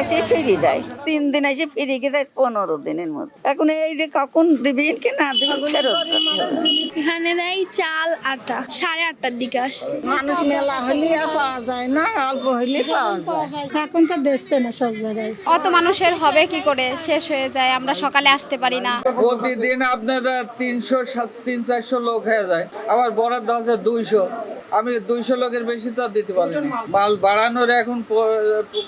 এসে দেয়। তিন দিন এসে ফিরে গিয়ে দেয় পনেরো দিনের মতো এখন এই যে কখন দিবেন কি না দিবেন এখানে দেয় চাল আটা সাড়ে আটটার দিকে আসছে। মানুষ মেলা হলে আর পাওয়া যায় না অল্প হলে পাওয়া যায়। এখন তো দিচ্ছে না সব জায়গায়। অত মানুষের হবে কি করে? শেষ হয়ে যায় আমরা সকালে আসতে পারি না। প্রতিদিন আপনারা তিনশো সাত তিন চারশো লোক হয়ে যায়। আবার বরাদ্দ আছে দুইশো। আমি দুইশো লোকের বেশি তো দিতে পারিনি। মাল বাড়ানোর এখন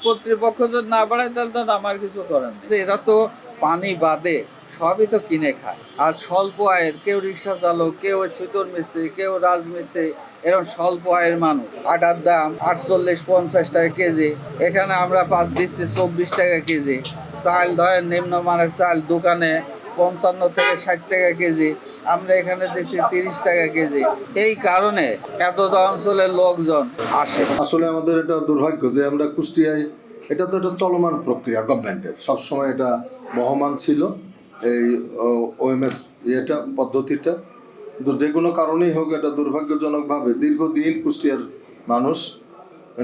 কর্তৃপক্ষ যদি না বাড়ায়, তাহলে তো আমার কিছু করার নেই। এরা তো পানি বাদে সবই তো কিনে খায়। আর স্বল্প আয়ের, কেউ রিক্সা চালক, কেউ ছুতর মিস্ত্রি, কেউ রাজমিস্ত্রি, এরকম স্বল্প আয়ের মানুষ। আটার দাম আটচল্লিশ পঞ্চাশ টাকা কেজি। এখানে আমরা পাঁচ দিচ্ছি চব্বিশ টাকা কেজি। চাল ধরেন নিম্নমানের চাল দোকানে পঞ্চান্ন থেকে ষাট টাকা কেজি, আমরা এখানে দিচ্ছি তিরিশ টাকা কেজি। এই কারণে এত অঞ্চলের লোকজন আসে। আসলে আমাদের এটা দুর্ভাগ্য যে আমরা কুষ্টিয়ায়, এটা তো একটা চলমান প্রক্রিয়া গভর্নমেন্টের সবসময় এটা বহমান ছিল, এই ওএমএস ইয়েটা, পদ্ধতিটা। কিন্তু যে কোনো কারণেই হোক এটা দুর্ভাগ্যজনকভাবে দীর্ঘদিন কুষ্টিয়ার মানুষ,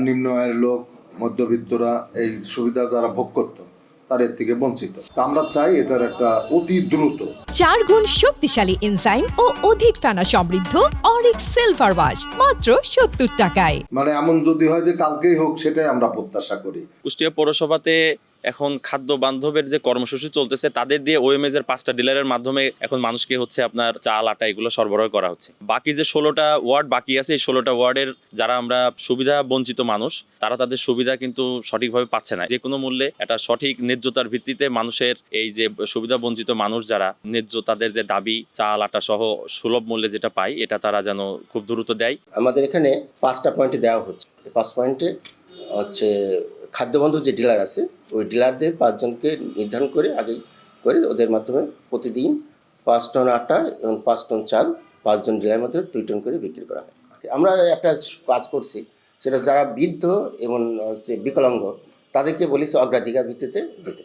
নিম্ন আয়ের লোক, মধ্যবিত্তরা এই সুবিধা যারা ভোগ করতো। তার এর থেকে বঞ্চিত। তা আমরা চাই এটার একটা অতি দ্রুত। চার গুণ শক্তিশালী এনজাইম ও অধিক ফেনা সমৃদ্ধ অরিক সিলভার ওয়াশ মাত্র সত্তর টাকায়। মানে এমন যদি হয় যে কালকেই হোক সেটাই আমরা প্রত্যাশা করি। কুষ্টিয়া পৌরসভাতে এখন খাদ্য বান্ধবের যে কর্মসূচি চলতেছে, তাদের দিয়ে ওএমএস এর পাঁচটা ডিলারের মাধ্যমে এখন মানুষকে হচ্ছে আপনার চাল, আটা এগুলো সরবরাহ করা হচ্ছে। বাকি যে ষোলোটা ওয়ার্ড বাকি আছে, এই ষোলোটা ওয়ার্ডের যারা আমরা সুবিধা বঞ্চিত মানুষ, তারা তাদের সুবিধা কিন্তু সঠিকভাবে পাচ্ছে না। যে কোনো মূল্যে একটা সঠিক ন্যায্যতার ভিত্তিতে মানুষের এই যে সুবিধা বঞ্চিত মানুষ যারা, ন্যায্য তাদের যে দাবি, চাল, আটা সহ সুলভ মূল্যে যেটা পায়, এটা তারা যেন খুব দ্রুত দেয়। আমাদের এখানে পাঁচটা পয়েন্টে দেওয়া হচ্ছে। পাঁচ পয়েন্টে হচ্ছে খাদ্যবন্ধু যে ডিলার আছে, ওই ডিলারদের পাঁচজনকে নির্ধারণ করে আগে করে ওদের মাধ্যমে প্রতিদিন পাঁচ টন আটা এবং পাঁচ টন চাল পাঁচজন ডিলারের মধ্যে দুই টন করে বিক্রি করা হয়। আমরা একটা কাজ করছি, সেটা যারা বৃদ্ধ এবং হচ্ছে বিকলাঙ্গ, তাদেরকে বলেছি অগ্রাধিকার ভিত্তিতে দিতে।